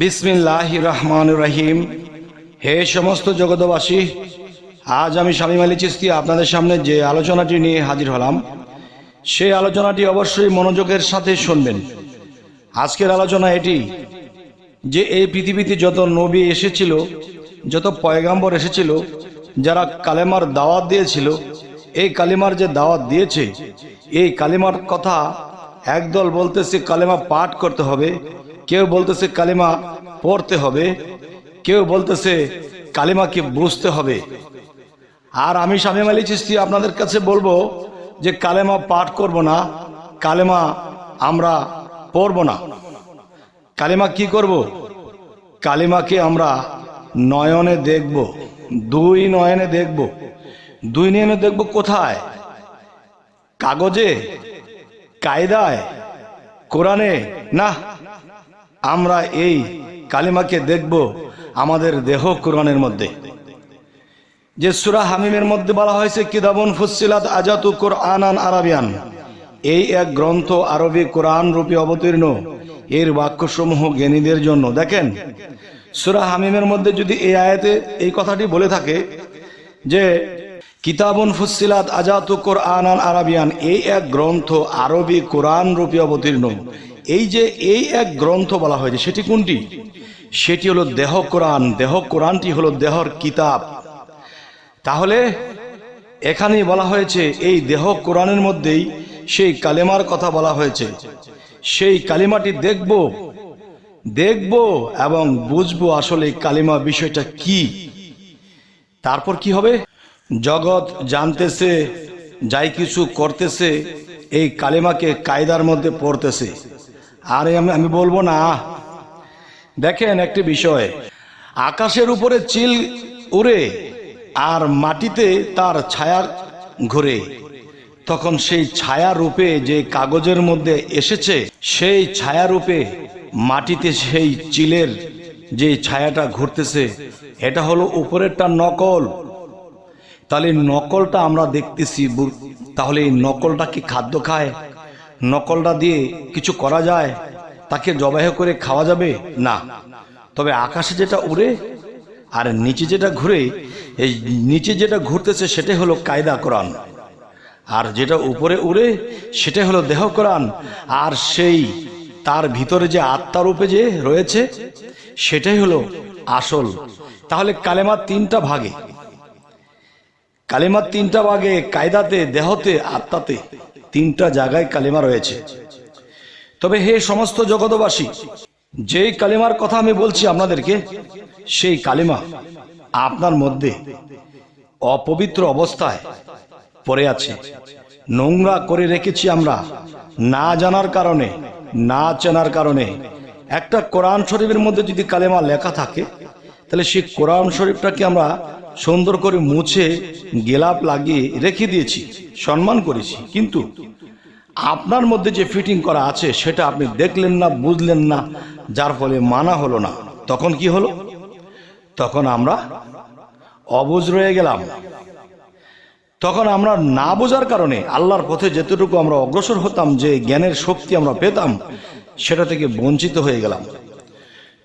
বিসমিল্লাহ রহমান রহিম হে সমস্ত জগতবাসী আজ আমি স্বামী মালি চিস্তি আপনাদের সামনে যে আলোচনাটি নিয়ে হাজির হলাম সেই আলোচনাটি অবশ্যই মনোযোগের সাথে শুনবেন। আজকের আলোচনা এটি যে এই পৃথিবীতে যত নবী এসেছিল, যত পয়গাম্বর এসেছিল, যারা কালেমার দাওয়াত দিয়েছিল, এই কালিমার যে দাওয়াত দিয়েছে, এই কালিমার কথা একদল বলতেছে কালেমা পাঠ করতে হবে। কেউ বলতেছে কালিমা পড়তে হবে, কেউ বলতেছে কালিমাকে বুঝতে হবে। আর আমি স্বামী আলী চিস্তি আপনাদের কাছে বলব যে কালেমা পাঠ করব না, কালেমা আমরা পড়ব না। কালিমা কি করব? কালিমাকে আমরা নয়নে দেখব, দুই নয়নে দেখব। দুই নয়নে দেখব কোথায়? কাগজে, কায়দায়, কোরআনে, না? আমরা এই কালিমাকে দেখব আমাদের দেহ কোরআনের মধ্যে। যে সুরা হামিমের মধ্যে বলা হয়েছে, কিতাবুন ফুসিলাত আজাতু কোরআনান আরাবিয়ান। এই এক গ্রন্থ আরবি কোরআন রূপে অবতীর্ণ। এর বাক্যসমূহ জ্ঞানীদের জন্য। দেখেন, সুরা হামিমের মধ্যে যদি এই আয়াতে এই কথাটি বলে থাকে যে, কিতাবুন ফুসিলাত আজাতু কোরআনান আরাবিয়ান, এই এক গ্রন্থ আরবি কোরআন রূপে অবতীর্ণ। এই যে এই এক গ্রন্থ বলা হয়েছে, সেটি কোনটি? সেটি হলো দেহ কোরআন। দেহ কোরআনটি হলো দেহর কিতাব। তাহলে এখানেই বলা হয়েছে, এই দেহ কোরআনের মধ্যেই সেই কালেমার কথা বলা হয়েছে। সেই কালিমাটি দেখব দেখব এবং বুঝব আসলে কালিমা বিষয়টা কি। তারপর কি হবে? জগৎ জানতেছে, যাই কিছু করতেছে, এই কালিমাকে কায়দার মধ্যে পড়তেছে। আর আমি আমি বলব না। দেখেন একটি বিষয়। আকাশের উপরে চিল উড়ে আর মাটিতে তার ছায়া ঘুরে। তখন সেই ছায়া রূপে যে কাগজের মধ্যে এসেছে, সেই ছায়া রূপে মাটিতে সেই চিলের যে ছায়াটা ঘুরতেছে, এটা হলো উপরেরটা নকল। তাহলে নকলটা আমরা দেখতেছি তাহলে এই নকলটা কি খাদ্য খায়? নকলটা দিয়ে কিছু করা যায়, তাকে জবাহ করে খাওয়া যাবে? না। তবে আকাশে যেটা উড়ে আর নিচে যেটা ঘুরে, এই নিচে যেটা ঘুরতেছে সেটাই হলো কায়দা কোরআন। আর যেটা উপরে উড়ে, সেটাই হলো দেহ কোরআন। আর সেই তার ভিতরে যে আত্মারূপে যে রয়েছে, সেটাই হলো আসল। তাহলে কালেমার তিনটা ভাগে। কালেমার তিনটা ভাগে কায়দাতে, দেহতে, আত্মাতে। তিনটা জায়গায় কালেমা রয়েছে। তবে হে সমস্ত জগতবাসী যেই কালিমার কথা আমি বলছি আপনাদেরকে, সেই কালিমা আপনার মধ্যে অপবিত্র অবস্থায় পড়ে আছে। নোংরা করে রেখেছি আমরা না জানার কারণে, না চেনার কারণে। একটা কোরআন শরীফের মধ্যে যদি কালেমা লেখা থাকে, তাহলে সেই কোরআন শরীফটাকে আমরা সুন্দর করে মুছে গেলাপ লাগিয়ে রেখে দিয়েছি, সম্মান করেছি। কিন্তু আপনার মধ্যে যে ফিটিং করা আছে, সেটা আপনি দেখলেন না, বুঝলেন না, যার ফলে মানা হলো না। তখন কি হলো? তখন আমরা অবুজ রয়ে গেলাম। তখন আমরা না বোঝার কারণে আল্লাহর পথে যেতটুকু আমরা অগ্রসর হতাম, যে জ্ঞানের শক্তি আমরা পেতাম, সেটা থেকে বঞ্চিত হয়ে গেলাম।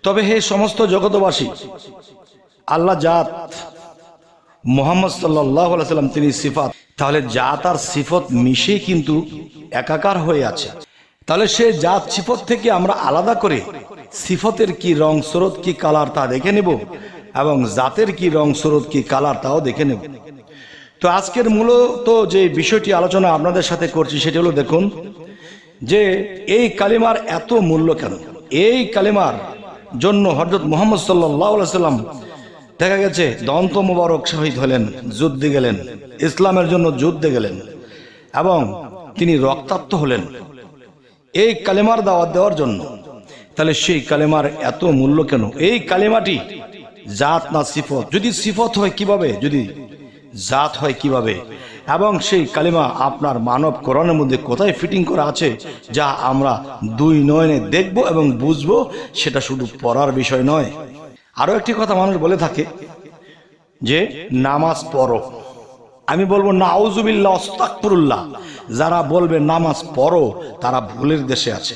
তবে হে সমস্ত জগতবাসী আল্লাহ জাত মোহাম্মদ সাল্লাম তিনি সিফাত। তাহলে জাত আর সিফত মিশে কিন্তু একাকার হয়ে আছে। তাহলে সে জাত সিফত থেকে আমরা আলাদা করে সিফতের কি রং, স্রোত, কি কালার তা দেখে নেব এবং জাতের কি রং, স্রোত, কি কালার তাও দেখে নেব। তো আজকের মূলত যে বিষয়টি আলোচনা আপনাদের সাথে করছি সেটি হলো দেখুন যে এই কালিমার এত মূল্য কেন? এই কালিমার জন্য হজরত মোহাম্মদ সাল্লাহ সাল্লাম দেখা গেছে, দন্ত মোবারক শহীদ হলেন, যুদ্ধে গেলেন, ইসলামের জন্য যুদ্ধে গেলেন, এবং তিনি রক্তাক্ত হলেন। এই কালেমার দাওয়াত দেওয়ার জন্য। তাহলে সেই কালেমার এত মূল্য কেন? এই কালেমাটি জাত না সিফত? যদি সিফত হয় কীভাবে? যদি জাত হয় কীভাবে? এবং সেই কালিমা আপনার মানব করণের মধ্যে কোথায় ফিটিং করা আছে, যা আমরা দুই নয়নে দেখব এবং বুঝব, সেটা শুধু পড়ার বিষয় নয়। আরও একটি কথা মানুষ বলে থাকে যে, নামাজ পড়ো। আমি বলব, নাউজুবিল্লাহ যারা বলবে নামাজ পড়ো, তারা ভুলের দেশে আছে।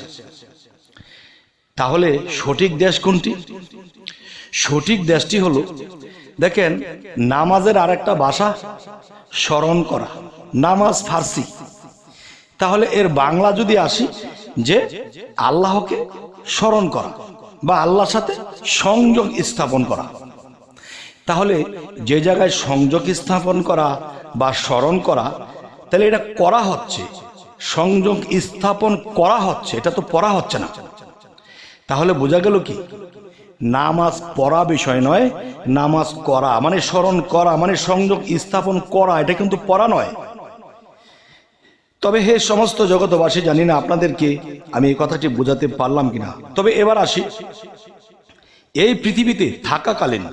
তাহলে সঠিক দেশ কোনটি? সঠিক দেশটি হলো, দেখেন, নামাজের আরেকটা ভাষা, স্মরণ করা। নামাজ ফার্সি। তাহলে এর বাংলা যদি আসি, যে আল্লাহকে স্মরণ করা। বা আল্লাহর সাথে সংযোগ স্থাপন করা। তাহলে যে জায়গায় সংযোগ স্থাপন করা বা স্মরণ করা, তাহলে এটা করা হচ্ছে। সংযোগ স্থাপন করা হচ্ছে, এটা তো পড়া হচ্ছে না। তাহলে বোঝা গেল কি? নামাজ পড়া বিষয় নয়, নামাজ করা মানে স্মরণ করা মানে সংযোগ স্থাপন করা, এটা কিন্তু পড়া নয়। তবে হে সমস্ত জগতবাসী জানি না আপনাদেরকে আমি এই কথাটি বোঝাতে পারলাম কিনা। তবে এবার আসি। এই পৃথিবীতে থাকাকালীন,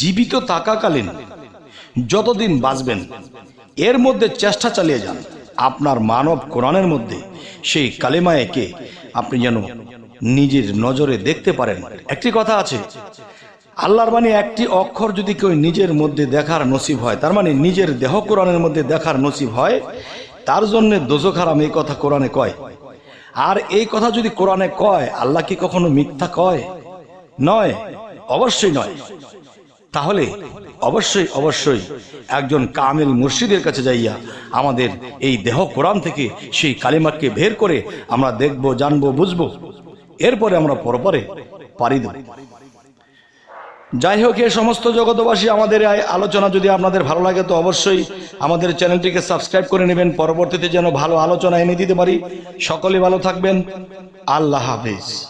জীবিত থাকাকালীন যতদিন বাঁচবেন, এর মধ্যে চেষ্টা চালিয়ে যান। আপনার মানব কোরআনের মধ্যে সেই কালেমায়কে আপনি যেন নিজের নজরে দেখতে পারেন। একটি কথা আছে, আল্লাহর মানে একটি অক্ষর যদি কেউ নিজের মধ্যে দেখার নসিব হয়, তার মানে নিজের দেহ কোরআনের মধ্যে দেখার নসিব হয় তার জন্য দোজো খারাম এই কথা কোরআনে কয়। আর এই কথা যদি কোরআনে কয়, আল্লাহ কি কখনো মিথ্যা কয়? নয়, অবশ্যই নয়। তাহলে অবশ্যই অবশ্যই একজন কামিল মুর্শিদের কাছে যাইয়া আমাদের এই দেহ কোরআন থেকে সেই কালিমাকে বের করে আমরা দেখব, জানব, বুঝব। এরপরে আমরা পরপরে পারি দেব। যাই হোক, এ সমস্ত জগতবাসী আমাদের আলোচনা যদি আপনাদের ভালো লাগে, তো অবশ্যই আমাদের চ্যানেলটিকে সাবস্ক্রাইব করে নেবেন। পরবর্তীতে যেন ভালো আলোচনা এনে দিতে পারি। সকলে ভালো থাকবেন। আল্লাহ হাফিজ।